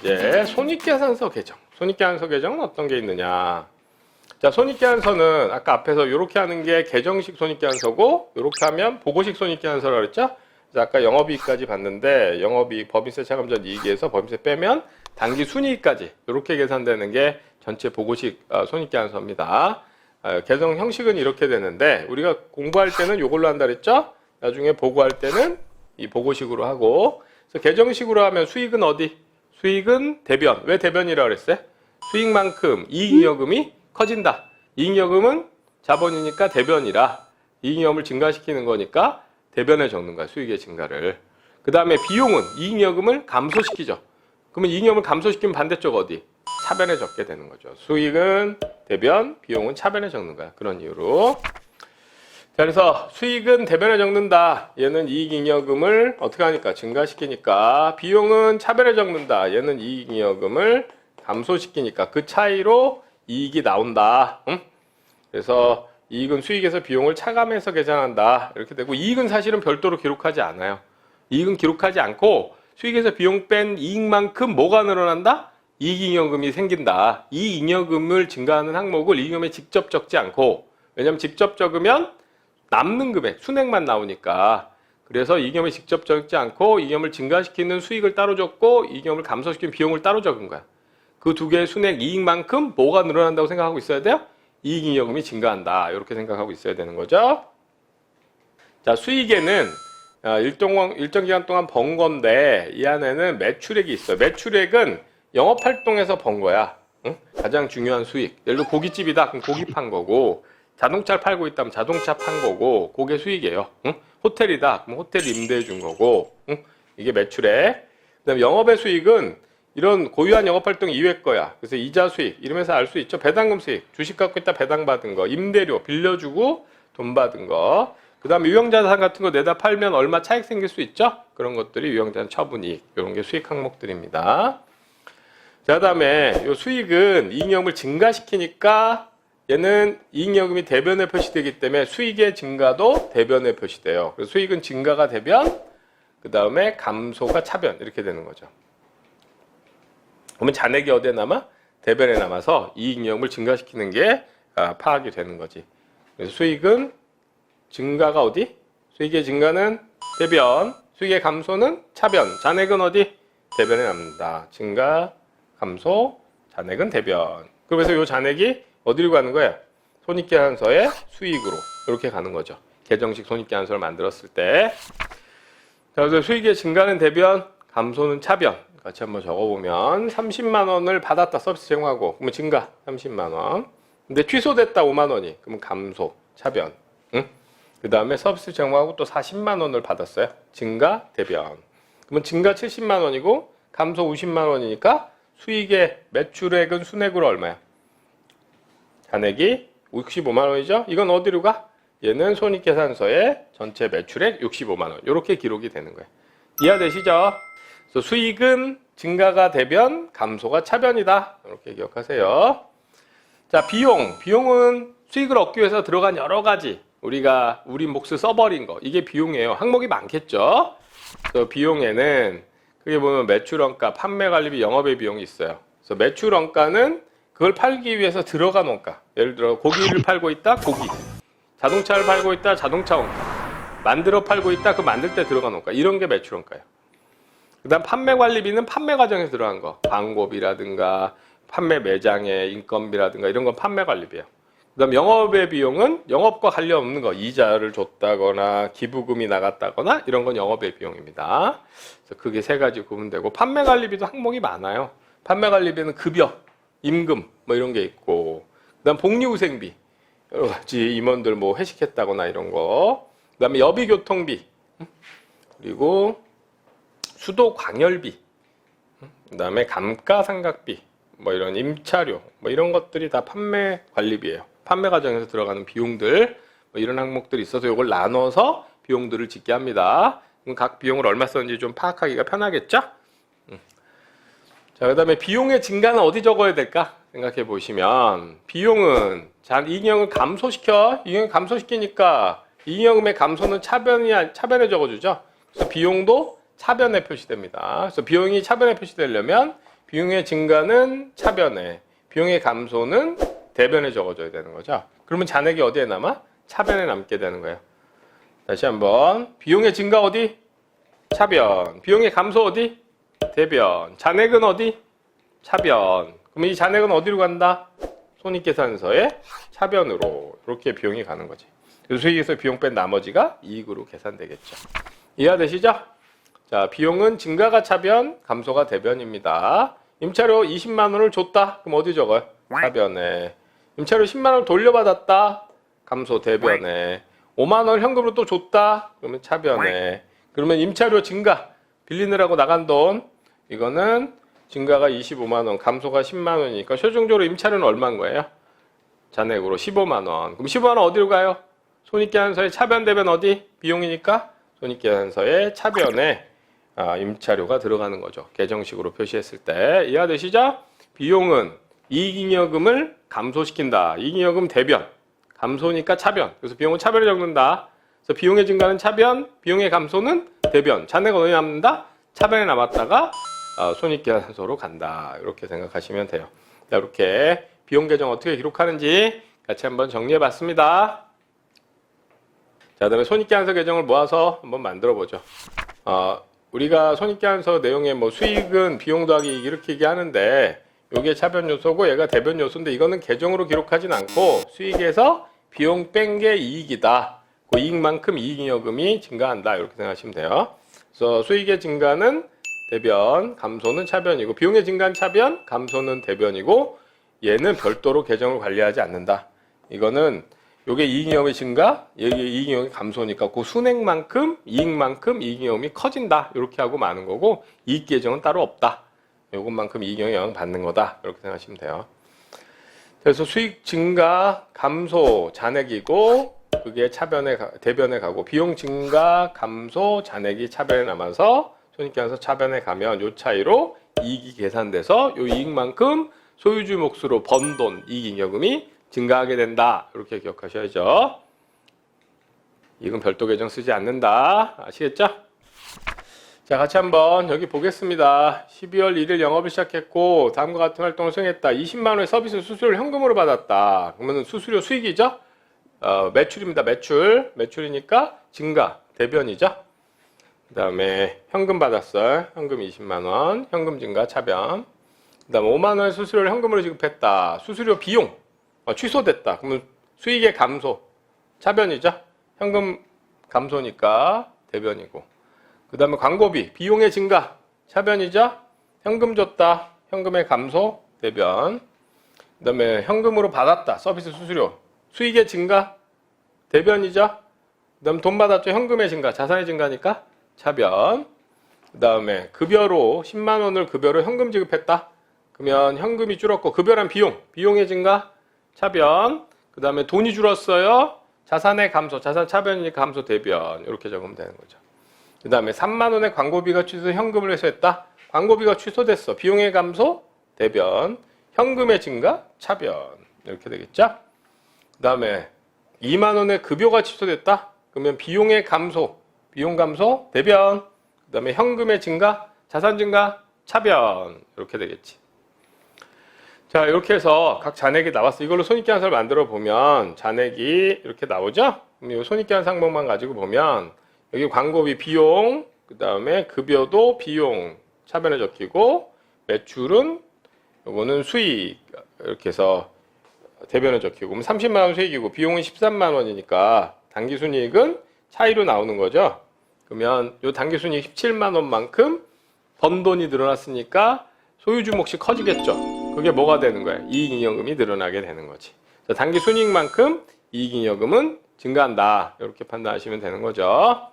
이제 손익계산서 계정. 손익계산서 계정은 어떤 게 있느냐? 자, 손익계산서는 아까 앞에서 이렇게 하는 게 계정식 손익계산서고 이렇게 하면 보고식 손익계산서라고 그랬죠? 아까 영업이익까지 봤는데 영업이익 법인세 차감전 이익에서 법인세 빼면 단기 순이익까지 이렇게 계산되는 게 전체 보고식 어, 손익계산서입니다. 어, 계정 형식은 이렇게 되는데 우리가 공부할 때는 이걸로 한다 그랬죠? 나중에 보고할 때는 이 보고식으로 하고 그래서 계정식으로 하면 수익은 어디? 수익은 대변. 왜 대변이라고 그랬어요? 수익만큼 이익여금이 커진다. 이익여금은 자본이니까 대변이라 이익여금을 증가시키는 거니까 대변에 적는 거야. 수익의 증가를. 그 다음에 비용은 이익여금을 감소시키죠. 그러면 이익여금을 감소시키면 반대쪽 어디? 차변에 적게 되는 거죠. 수익은 대변, 비용은 차변에 적는 거야. 그런 이유로. 자, 그래서 수익은 대변에 적는다. 얘는 이익잉여금을 어떻게 하니까 증가시키니까 비용은 차변에 적는다. 얘는 이익잉여금을 감소시키니까 그 차이로 이익이 나온다. 응? 그래서 이익은 수익에서 비용을 차감해서 계산한다. 이렇게 되고 이익은 사실은 별도로 기록하지 않아요. 이익은 기록하지 않고 수익에서 비용 뺀 이익만큼 뭐가 늘어난다? 이익잉여금이 생긴다. 이 잉여금을 증가하는 항목을 이익잉여금에 직접 적지 않고 왜냐하면 직접 적으면 남는 금액, 순액만 나오니까. 그래서 이익염을 직접 적지 않고 이익염을 증가시키는 수익을 따로 적고 이익염을 감소시키는 비용을 따로 적은 거야. 그 두 개의 순액 이익만큼 뭐가 늘어난다고 생각하고 있어야 돼요? 이익잉여금이 증가한다. 이렇게 생각하고 있어야 되는 거죠. 자, 수익에는 아, 일정, 일정 기간 동안 번 건데 이 안에는 매출액이 있어요. 매출액은 영업활동에서 번 거야. 응? 가장 중요한 수익. 예를 들어 고깃집이다. 그럼 고기 판 거고 자동차를 팔고 있다면 자동차 판 거고 그게 수익이에요. 응? 호텔이다. 그럼 호텔 임대해 준 거고 응? 이게 매출액. 그다음에 영업의 수익은 이런 고유한 영업 활동 이외 거야. 그래서 이자 수익 이러면서 알 수 있죠. 배당금 수익. 주식 갖고 있다 배당 받은 거, 임대료 빌려주고 돈 받은 거. 그다음에 유형자산 같은 거 내다 팔면 얼마 차익 생길 수 있죠. 그런 것들이 유형자산 처분이익 이런 게 수익 항목들입니다. 자, 그다음에 이 수익은 이익여금을 증가시키니까 얘는 이익여금이 대변에 표시되기 때문에 수익의 증가도 대변에 표시돼요. 그래서 수익은 증가가 대변, 그 다음에 감소가 차변 이렇게 되는 거죠. 그러면 잔액이 어디에 남아? 대변에 남아서 이익여금을 증가시키는 게 아, 파악이 되는 거지. 그래서 수익은 증가가 어디? 수익의 증가는 대변, 수익의 감소는 차변, 잔액은 어디? 대변에 남는다. 증가, 감소, 잔액은 대변. 그래서 이 잔액이 어디로 가는 거예요? 손익계산서의 수익으로 이렇게 가는 거죠. 계정식 손익계산서를 만들었을 때. 자, 그래서 수익의 증가는 대변, 감소는 차변. 같이 한번 적어보면 30만 원을 받았다 서비스 제공하고 그러면 증가 30만 원. 근데 취소됐다 5만 원이 그러면 감소 차변. 응? 그 다음에 서비스 제공하고 또 40만 원을 받았어요. 증가 대변. 그러면 증가 70만 원이고 감소 50만 원이니까 수익의 매출액은 순액으로 얼마야? 잔액이 65만 원이죠. 이건 어디로 가? 얘는 손익계산서의 전체 매출액 65만 원. 이렇게 기록이 되는 거예요. 이해되시죠? 그래서 수익은 증가가 대변, 감소가 차변이다. 이렇게 기억하세요. 자, 비용. 비용은 수익을 얻기 위해서 들어간 여러 가지 우리가 우리 몫을 써버린 거. 이게 비용이에요. 항목이 많겠죠? 그래서 비용에는 그게 보면 매출원가, 판매관리비, 영업의 비용이 있어요. 그래서 매출원가는 그걸 팔기 위해서 들어간 원가. 예를 들어 고기를 팔고 있다, 고기. 자동차를 팔고 있다, 자동차 원가. 만들어 팔고 있다, 그 만들 때 들어간 원가. 이런 게 매출 원가예요. 그다음 판매 관리비는 판매 과정에 들어간 거. 광고비라든가 판매 매장의 인건비라든가 이런 건 판매 관리비예요. 그다음 영업의 비용은 영업과 관련 없는 거. 이자를 줬다거나 기부금이 나갔다거나 이런 건 영업의 비용입니다. 그래서 그게 세 가지 구분되고 판매 관리비도 항목이 많아요. 판매 관리비는 급여, 임금 뭐 이런 게 있고 그다음 복리후생비 여러 가지 임원들 뭐 회식했다거나 이런 거 그다음에 여비교통비 그리고 수도 광열비 그다음에 감가상각비 뭐 이런 임차료 뭐 이런 것들이 다 판매 관리비예요. 판매 과정에서 들어가는 비용들 뭐 이런 항목들이 있어서 이걸 나눠서 비용들을 짓게 합니다. 그럼 각 비용을 얼마 썼는지 좀 파악하기가 편하겠죠? 자, 그 다음에 비용의 증가는 어디 적어야 될까? 생각해 보시면, 비용은, 자, 이익영을 감소시켜. 이익영을 감소시키니까, 이익여금의 감소는 차변이, 차변에 적어주죠? 그래서 비용도 차변에 표시됩니다. 그래서 비용이 차변에 표시되려면 비용의 증가는 차변에, 비용의 감소는 대변에 적어줘야 되는 거죠. 그러면 잔액이 어디에 남아? 차변에 남게 되는 거예요. 다시 한번 비용의 증가 어디? 차변. 비용의 감소 어디? 대변. 잔액은 어디? 차변. 그러면 이 잔액은 어디로 간다? 손익계산서의 차변으로 이렇게 비용이 가는 거지. 수익에서 비용 뺀 나머지가 이익으로 계산되겠죠. 이해되시죠? 자, 비용은 증가가 차변, 감소가 대변입니다. 임차료 20만 원을 줬다. 그럼 어디 적어요? 차변에. 임차료 10만 원을 돌려받았다. 감소 대변에. 5만 원 현금으로 또 줬다. 그러면 차변에. 그러면 임차료 증가 빌리느라고 나간 돈 이거는 증가가 25만 원, 감소가 10만 원이니까 최종적으로 임차료는 얼마인 거예요? 잔액으로 15만 원. 그럼 15만 원 어디로 가요? 손익계산서의 차변 대변 어디? 비용이니까 손익계산서의 차변에 아, 임차료가 들어가는 거죠. 계정식으로 표시했을 때 이해되시죠? 비용은 이익잉여금을 감소시킨다. 이익잉여금 대변 감소니까 차변. 그래서 비용은 차변에 적는다. 그래서 비용의 증가는 차변, 비용의 감소는 대변. 잔액은 어디 남는다? 차변에 남았다가 어, 손익계산서로 간다. 이렇게 생각하시면 돼요. 자, 이렇게 비용 계정 어떻게 기록하는지 같이 한번 정리해 봤습니다. 자, 그다음에 손익계산서 계정을 모아서 한번 만들어 보죠. 어, 우리가 손익계산서 내용에 뭐 수익은 비용 더하기 이렇게 얘기하는데 요게 차변 요소고 얘가 대변 요소인데 이거는 계정으로 기록하진 않고 수익에서 비용 뺀 게 이익이다. 그 이익만큼 이익잉여금이 증가한다. 이렇게 생각하시면 돼요. 그래서 수익의 증가는 대변, 감소는 차변이고 비용의 증가는 차변, 감소는 대변이고 얘는 별도로 계정을 관리하지 않는다. 이거는 요게 이익잉여금의 증가, 얘게 이익잉여금의 감소니까 그 순액만큼 이익만큼 이익잉여금이 커진다. 이렇게 하고 마는 거고 이익 계정은 따로 없다. 요것만큼 이익잉여금이 영향 받는 거다. 이렇게 생각하시면 돼요. 그래서 수익 증가, 감소, 잔액이고 그게 차변에 가- 대변에 가고 비용 증가, 감소, 잔액이 차변에 남아서 손익계산서 차변에 가면 요 차이로 이익이 계산돼서 요 이익만큼 소유주 몫으로 번 돈, 이익잉여금이 증가하게 된다. 이렇게 기억하셔야죠. 이건 별도 계정 쓰지 않는다. 아시겠죠? 자, 같이 한번 여기 보겠습니다. 12월 1일 영업을 시작했고 다음과 같은 활동을 수행했다. 20만 원의 서비스 수수료를 현금으로 받았다. 그러면 수수료 수익이죠? 어, 매출입니다. 매출. 매출이니까 증가, 대변이죠? 그 다음에 현금 받았어요. 현금 20만 원. 현금 증가, 차변. 그 다음에 5만 원의 수수료를 현금으로 지급했다. 수수료 비용. 어, 취소됐다. 그러면 수익의 감소. 차변이죠? 현금 감소니까 대변이고. 그 다음에 광고비. 비용의 증가. 차변이죠? 현금 줬다. 현금의 감소. 대변. 그 다음에 현금으로 받았다. 서비스 수수료. 수익의 증가. 대변이죠? 그 다음 돈 받았죠? 현금의 증가. 자산의 증가니까 차변. 그 다음에 급여로 10만 원을 급여로 현금 지급했다. 그러면 현금이 줄었고 급여란 비용. 비용의 증가. 차변. 그 다음에 돈이 줄었어요. 자산의 감소. 자산 차변이니까 감소 대변. 이렇게 적으면 되는 거죠. 그 다음에 3만 원의 광고비가 취소 현금을 회수했다. 광고비가 취소됐어. 비용의 감소 대변. 현금의 증가 차변. 이렇게 되겠죠. 그 다음에 2만 원의 급여가 취소됐다. 그러면 비용의 감소. 비용 감소 대변. 그 다음에 현금의 증가 자산 증가 차변. 이렇게 되겠지. 자, 이렇게 해서 각 잔액이 나왔어. 이걸로 손익계산서를 만들어 보면 잔액이 이렇게 나오죠? 이 손익계산 항목만 가지고 보면 여기 광고비 비용, 그 다음에 급여도 비용 차변에 적히고 매출은 요거는 수익 이렇게 해서 대변에 적히고 그럼 30만 원 수익이고 비용은 13만 원이니까 당기순이익은 차이로 나오는 거죠. 그러면 요 당기순이익 17만 원만큼 번 돈이 늘어났으니까 소유주 몫이 커지겠죠. 그게 뭐가 되는 거야? 이익잉여금이 늘어나게 되는 거지. 자, 단기 순이익만큼 이익잉여금은 증가한다. 이렇게 판단하시면 되는 거죠.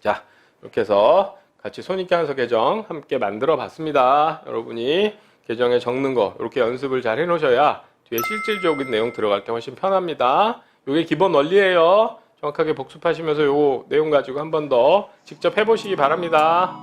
자, 이렇게 해서 같이 손익계산서 계정 함께 만들어 봤습니다. 여러분이 계정에 적는 거 이렇게 연습을 잘 해놓으셔야 뒤에 실질적인 내용 들어갈 때 훨씬 편합니다. 이게 기본 원리예요. 정확하게 복습하시면서 요 내용 가지고 한 번 더 직접 해보시기 바랍니다.